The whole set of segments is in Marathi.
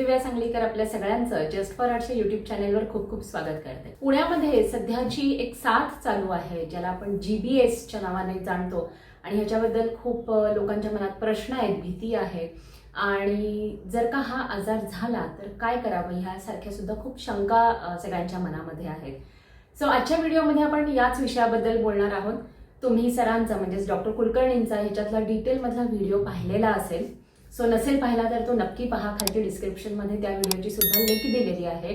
दिव्या सांगलीकर आपल्या सगळ्यांचं जस्ट फॉर आर्टच्या युट्यूब चॅनेलवर खूप खूप स्वागत करते. पुण्यामध्ये सध्याची एक साथ चालू आहे ज्याला आपण जी बी एसच्या नावाने जाणतो आणि ह्याच्याबद्दल खूप लोकांच्या मनात प्रश्न आहेत भीती आहे. आणि जर का हा आजार झाला तर काय करावं ह्यासारख्या सुद्धा खूप शंका सगळ्यांच्या मनामध्ये आहेत. सो आजच्या व्हिडिओमध्ये आपण याच विषयाबद्दल बोलणार आहोत. तुम्ही सरांचा म्हणजेच डॉक्टर कुलकर्णींचा ह्याच्यातला डिटेलमधला व्हिडिओ पाहिलेला असेल. सो नसेल पाहिला तर तो नक्की पहा खालच्या डिस्क्रिप्शनमध्ये त्या व्हिडिओची सुद्धा लिंक दिलेली आहे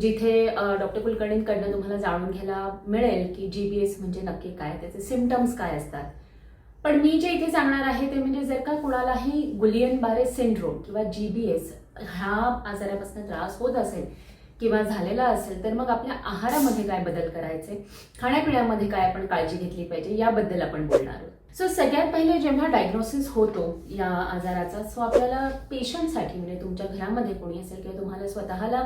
जिथे डॉक्टर कुलकर्णींकडनं तुम्हाला जाणून घ्यायला मिळेल की जी बी एस म्हणजे नक्की काय त्याचे सिमटम्स काय असतात. पण मी जे इथे सांगणार आहे ते म्हणजे जर का कुणालाही गुलियन बारे सिंड्रोम किंवा जी बी एस ह्या आजारापासून त्रास होत असेल किंवा झालेला असेल तर मग आपल्या आहारामध्ये काय बदल करायचे? खाण्यापिण्यामध्ये काय आपण काळजी घेतली पाहिजे? याबद्दल आपण बोलणार आहोत. सो सगळ्यात पहिले जेव्हा डायग्नोसिस होतो या आजाराचा सो आपल्याला पेशंटसाठी म्हणजे तुमच्या घरामध्ये कोणी असेल किंवा तुम्हाला स्वतःला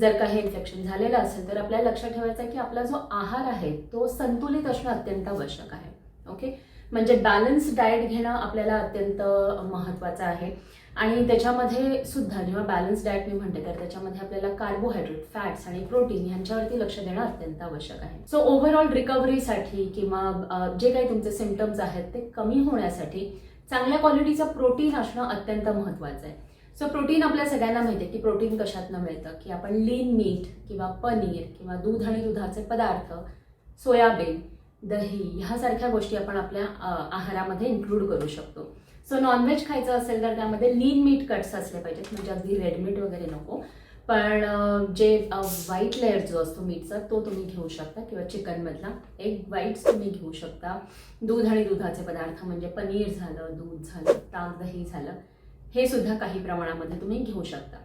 जर का हे इन्फेक्शन झालेलं असेल तर आपल्याला लक्षात ठेवायचं आहे की आपला जो आहार आहे तो संतुलित असणं अत्यंत आवश्यक आहे. ओके म्हणजे बॅलन्स डाएट घेणं आपल्याला अत्यंत महत्त्वाचं आहे. आणि त्याच्यामध्ये सुद्धा जेव्हा बॅलन्स डाएट मी म्हणते तर त्याच्यामध्ये आपल्याला कार्बोहायड्रेट फॅट्स आणि प्रोटीन यांच्यावरती लक्ष देणं अत्यंत आवश्यक आहे. सो ओव्हरऑल रिकव्हरीसाठी किंवा जे काही तुमचे सिमटम्स आहेत ते कमी होण्यासाठी चांगल्या क्वालिटीचं प्रोटीन असणं अत्यंत महत्त्वाचं आहे. सो प्रोटीन आपल्या सगळ्यांना माहिती आहे की प्रोटीन कशातनं मिळतं? की आपण लीन मीठ किंवा पनीर किंवा दूध आणि दुधाचे पदार्थ सोयाबीन दही ह्यासारख्या गोष्टी आपण आपल्या आहारामध्ये इन्क्लूड करू शकतो. सो नॉनव्हेज खायचं असेल तर त्यामध्ये लीन मीट कट्स असले पाहिजेत म्हणजे अगदी रेड मीट वगैरे नको. पण जे व्हाईट लेअर जो असतो मीटचा तो तुम्ही घेऊ शकता किंवा चिकनमधला एक व्हाईट्स तुम्ही घेऊ शकता. दूध आणि दुधाचे पदार्थ म्हणजे पनीर झालं दूध झालं ताक दही झालं हे सुद्धा काही प्रमाणामध्ये तुम्ही घेऊ शकता.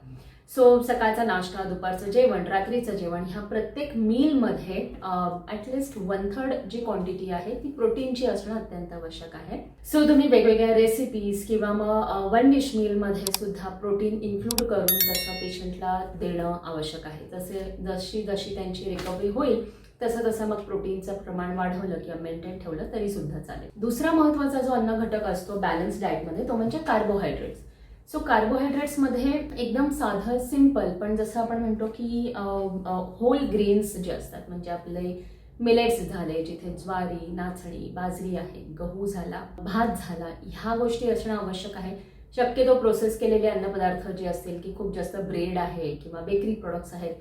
सो सकाळचा नाश्ता दुपारचं जेवण रात्रीचं जेवण ह्या प्रत्येक मीलमध्ये ॲटलिस्ट वन थर्ड जी क्वांटिटी आहे ती प्रोटीनची असणं अत्यंत आवश्यक आहे. सो तुम्ही वेगवेगळ्या रेसिपीज किंवा मग वन डिश मीलमध्ये सुद्धा प्रोटीन इन्क्लूड करून त्याचा पेशंटला देणं आवश्यक आहे. जसे जशी जशी त्यांची रिकव्हरी होईल तसं तसं मग प्रोटीनचं प्रमाण वाढवलं किंवा मेंटेन ठेवलं तरी सुद्धा चालेल. दुसरा महत्त्वाचा जो अन्न घटक असतो बॅलन्स डाएटमध्ये तो म्हणजे कार्बोहायड्रेट्स सो कार्बोहायड्रेट्समध्ये एकदम साधं सिंपल पण जसं आपण म्हणतो की होल ग्रेन्स जे असतात म्हणजे आपले मिलेट्स झाले जिथे ज्वारी नाचणी बाजरी आहे गहू झाला भात झाला ह्या गोष्टी असणं आवश्यक आहे. शक्यतो प्रोसेस केलेले अन्नपदार्थ जे असतील की खूप जास्त ब्रेड आहे किंवा बेकरी प्रोडक्ट्स आहेत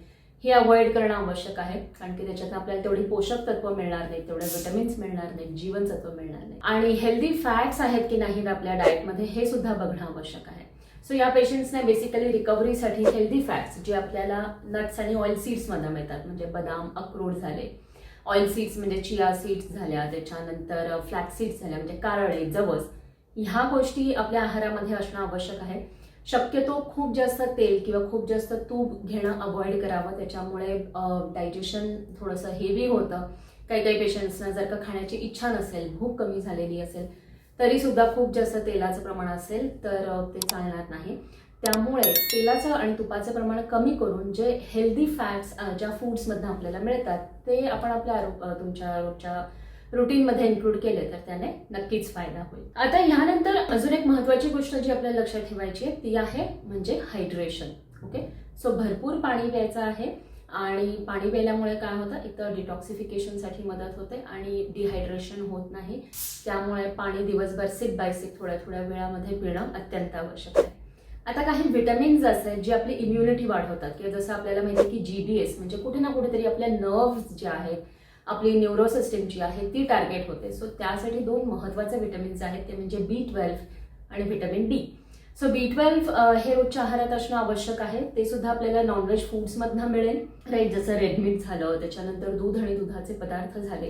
हे अवॉइड करणं आवश्यक आहे. कारण की त्याच्यात आपल्याला तेवढी पोषक तत्व मिळणार नाही तेवढे विटॅमिन्स मिळणार नाहीत जीवनसत्व मिळणार नाही आणि हेल्दी फॅट्स आहेत की नाहीत आपल्या डाएटमध्ये हे सुद्धा बघणं आवश्यक आहे. सो या पेशंट्सना बेसिकली रिकव्हरीसाठी हेल्दी फॅट्स जे आपल्याला नट्स आणि ऑइल सीड्समधनं मिळतात म्हणजे बदाम अक्रोड झाले. ऑइल सीड्स म्हणजे चिया सीड्स झाल्या त्याच्यानंतर फ्लॅक्स सीड्स झाल्या म्हणजे कारळे जवस. ह्या गोष्टी आपल्या आहारामध्ये असणं आवश्यक आहे. शक्यतो खूप जास्त तेल किंवा खूप जास्त तूप घेणं अवॉइड करावं. त्याच्यामुळे डायजेशन थोडंसं हेवी होतं. काही काही पेशंट्सना जर का खाण्याची इच्छा नसेल भूक कमी झालेली असेल तरी सुद्धा खूप जास्त तेलाचं प्रमाण असेल तर ते चालणार नाही. त्यामुळे तेलाचं आणि तुपाचं प्रमाण कमी करून जे हेल्दी फॅट्स ज्या फूड्समधनं आपल्याला मिळतात ते आपण आपल्या आरो तुमच्या रोजच्या रुटीनमध्ये इन्क्लूड केले तर त्याने नक्कीच फायदा होईल. आता ह्यानंतर अजून एक महत्वाची गोष्ट जी आपल्याला लक्षात ठेवायची आहे ती आहे म्हणजे हायड्रेशन ओके सो भरपूर पाणी प्यायचं आहे. आणि पाणी प्यायल्यामुळे काय होतं एक तर डिटॉक्सिफिकेशनसाठी मदत होते आणि डिहायड्रेशन होत नाही. त्यामुळे पाणी दिवसभर सिप बाय सिप थोड्या थोड्या वेळामध्ये पिणं अत्यंत आवश्यक आहे. आता काही विटॅमिन्स असतात जे आपली इम्युनिटी वाढवतात. किंवा जसं आपल्याला माहिती आहे की जी बी एस म्हणजे कुठे ना कुठेतरी आपल्या नर्व्स जे आहेत आपली न्यूरो सिस्टीम जी आहे ती टार्गेट होते. सो त्यासाठी दोन महत्त्वाचे विटॅमिन्स आहेत. ते म्हणजे बी ट्वेल्व आणि vitamin D so B twelve हे रोजच्या आहारात असणं आवश्यक आहे. ते सुद्धा आपल्याला नॉनव्हेज फूड्समधनं मिळेल. राईट जसं रेडमीट झालं त्याच्यानंतर दूध आणि दुधाचे पदार्थ झाले.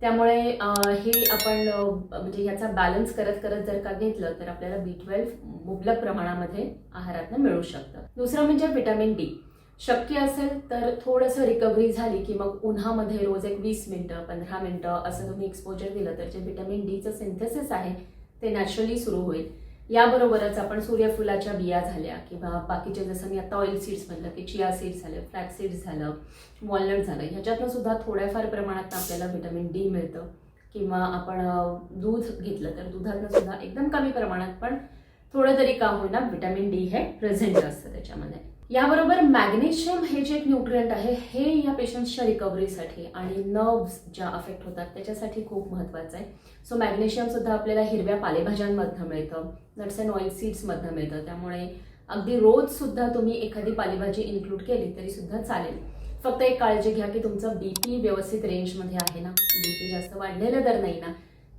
त्यामुळे uh, हे आपण uh, म्हणजे ह्याचा बॅलन्स करत करत जर का घेतलं तर आपल्याला बी ट्वेल्व मुबलक प्रमाणामध्ये आहारातनं मिळू शकतं. दुसरं म्हणजे व्हिटॅमिन डी शक्य असेल तर थोडंसं रिकव्हरी झाली की मग उन्हामध्ये रोज एक वीस मिनटं पंधरा मिनटं असं तुम्ही एक्सपोजर दिलं तर जे व्हिटॅमिन डीचं सिंथेसिस आहे ते नॅचरली सुरू होईल. याबरोबरच आपण सूर्यफुलाच्या बिया झाल्या किंवा बाकीचे जसं मी आता ऑइल सीड्स म्हणलं की चिया सीड्स झालं फ्लॅक्स सीड्स झालं वॉलनट झालं ह्याच्यातनं सुद्धा थोड्याफार प्रमाणात आपल्याला व्हिटॅमिन डी मिळतं. किंवा आपण दूध घेतलं तर दुधातनं सुद्धा एकदम कमी प्रमाणात पण थोडं तरी का होईना व्हिटॅमिन डी हे प्रेझेंट असतं त्याच्यामध्ये. याबरोबर मॅग्नेशियम हे जे एक न्यूट्रियंट आहे हे या पेशंट्सच्या रिकव्हरीसाठी आणि नर्व्स ज्या अफेक्ट होतात त्याच्यासाठी खूप महत्त्वाचं आहे. सो मॅग्नेशियम सुद्धा आपल्याला हिरव्या पालेभाज्यांमधनं मिळतं. नट्स अँड ऑइल सीड्समधनं मिळतं. त्यामुळे अगदी रोज सुद्धा तुम्ही एखादी पालेभाजी इन्क्लूड केली तरी सुद्धा चालेल. फक्त एक काळजी घ्या की तुमचं बीपी व्यवस्थित रेंजमध्ये आहे ना. बीपी जास्त वाढलेलं तर नाही ना.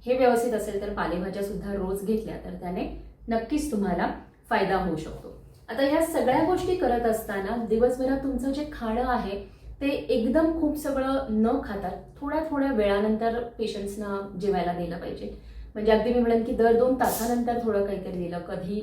हे व्यवस्थित असेल तर पालेभाज्या सुद्धा रोज घेतल्या तर त्याने नक्कीच तुम्हाला फायदा होऊ शकतो. आता ह्या सगळ्या गोष्टी करत असताना दिवसभरात तुमचं जे खाणं आहे ते एकदम खूप सगळं न खाता थोड्या थोड्या वेळानंतर पेशंट्सना जेवायला दिलं पाहिजे. म्हणजे अगदी मी म्हणेन की दर दोन तासानंतर थोडं काहीतरी दिलं. कधी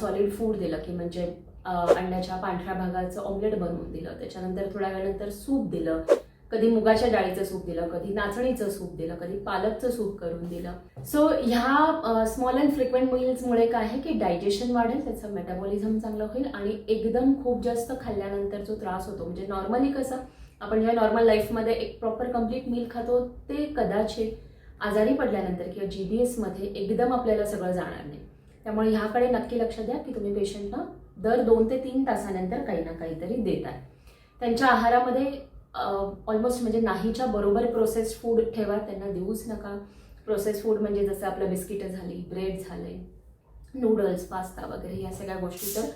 सॉलिड फूड दिलं की म्हणजे अंड्याच्या पांढऱ्या भागाचं ऑमलेट बनवून दिलं. त्याच्यानंतर थोड्या वेळानंतर सूप दिलं. कधी मुगाच्या डाळीचं सूप दिलं कधी नाचणीचं सूप दिलं कधी पालकचं सूप करून दिलं. सो ह्या स्मॉल अँड फ्रिक्वेंट मिल्समुळे काय आहे की डायजेशन वाढेल त्याचं मेटाबॉलिझम चांगलं होईल आणि एकदम खूप जास्त खाल्ल्यानंतर जो त्रास होतो म्हणजे नॉर्मली कसं आपण जेव्हा नॉर्मल लाईफमध्ये एक प्रॉपर कंप्लीट मील खातो ते कदाचित आजारी पडल्यानंतर किंवा जी बी एसमध्ये एकदम आपल्याला सगळं जाणार नाही. त्यामुळे ह्याकडे नक्की लक्ष द्या की तुम्ही पेशंटला दर दोन ते तीन तासानंतर काही ना काहीतरी देताय. त्यांच्या आहारामध्ये ऑलमोस्ट म्हणजे नाहीच्या बरोबर प्रोसेस्ड फूड ठेवा त्यांना देऊच नका. प्रोसेस फूड म्हणजे जसं आपलं बिस्किटं झाली ब्रेड झाले नूडल्स पास्ता वगैरे ह्या सगळ्या गोष्टी तर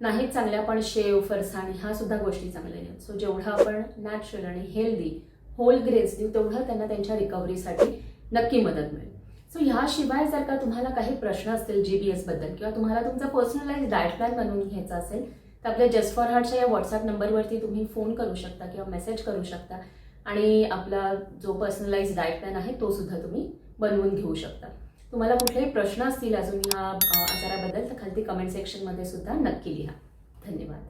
नाहीच चांगल्या पण शेव फरसाण ह्या सुद्धा गोष्टी चांगल्या नाहीत सो जेवढं आपण नॅचरल आणि हेल्दी होल ग्रेन्स देऊ तेवढं त्यांना त्यांच्या रिकव्हरीसाठी नक्की मदत मिळेल. सो ह्याशिवाय जर का तुम्हाला काही प्रश्न असतील जी बी एसबद्दल किंवा तुम्हाला तुमचा पर्सनलाइज डायट प्लॅन बनवून घ्यायचा असेल तर आपल्या जस्ट फॉर हार्टच्या या व्हॉट्सअप नंबरवरती तुम्ही फोन करू शकता किंवा मेसेज करू शकता. आणि आपला जो पर्सनलाइज डायट प्लॅन आहे तो सुद्धा तुम्ही बनवून घेऊ शकता. तुम्हाला कुठलेही प्रश्न असतील अजून ह्या आजाराबद्दल तर खालती कमेंट सेक्शनमध्ये सुद्धा नक्की लिहा. धन्यवाद.